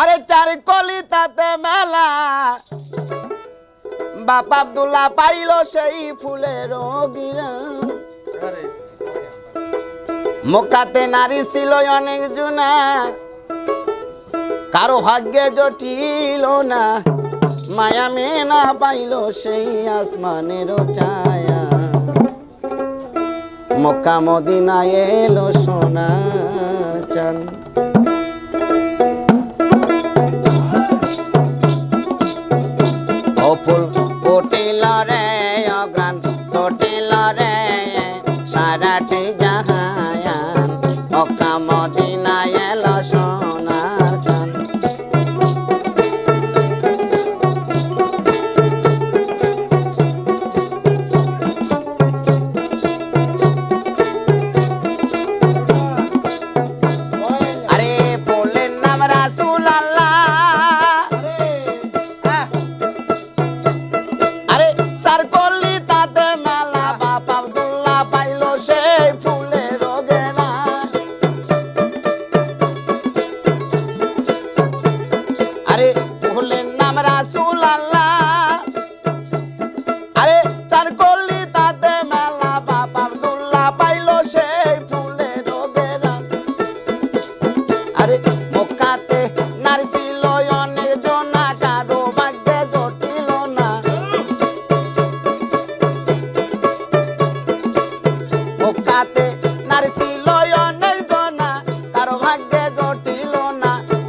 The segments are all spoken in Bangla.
আরে চার কলিতাতে মেলা। বাপ আব্দুল্লাহ পাইল সেই ফুলের মোকাতে নারী ছিল অনেক জুনা। কারও ভাগ্যে জটিল না। মায়া মেনা পাইল সেই আসমানের ছায়া। মক্কা মদিনা এলো সোনা চাঁদ।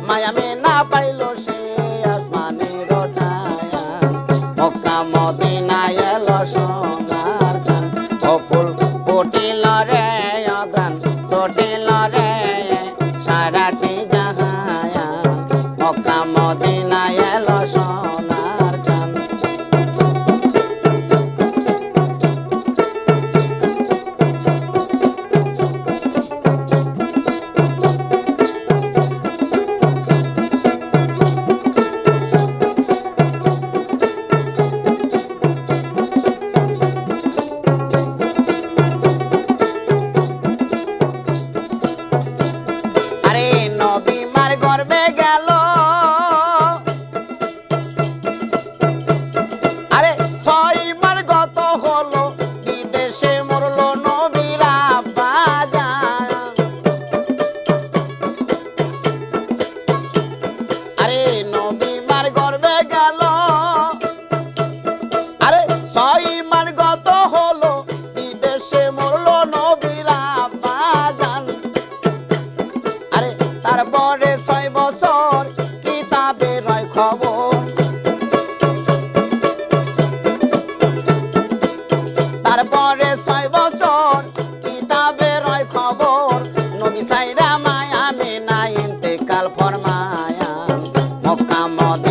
মায়া মেনা পাইল সে আসমানের ছায়া। মক্কা মদিনা এলো সোনার চান অফুল ফুটিল রে অগ্রাণ রে, সারাটি জাহায়া। মক্কা মদিনা অকামত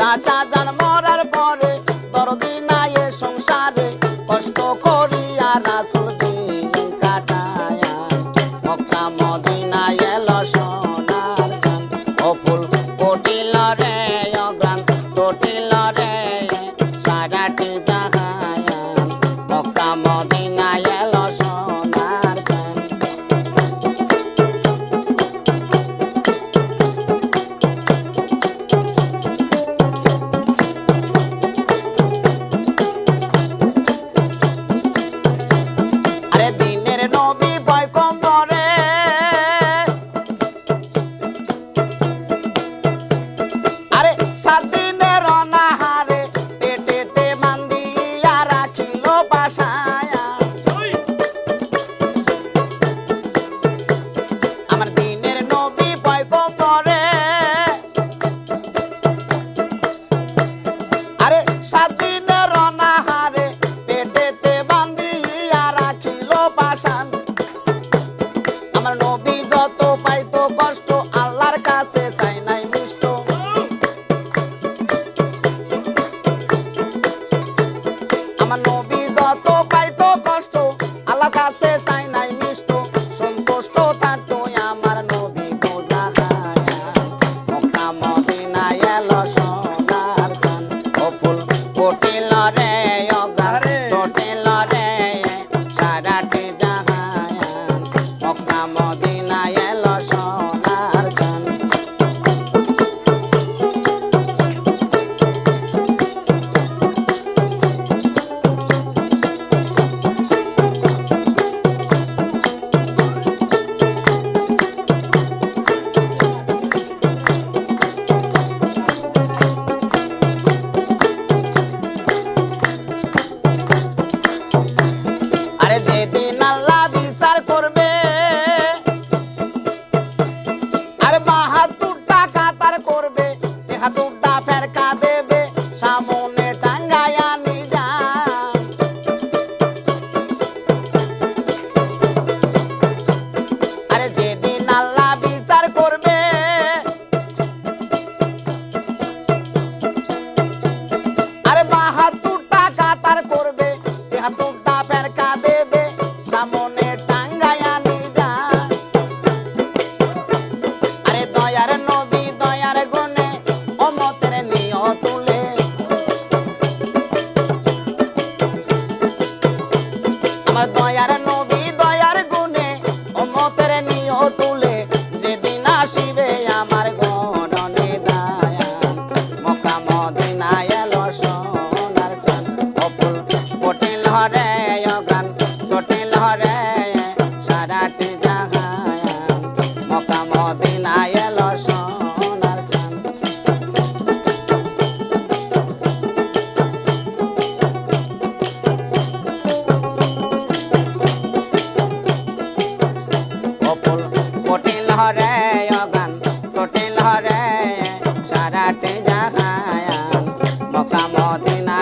চাচা জান মরার পরে Somos মদিনা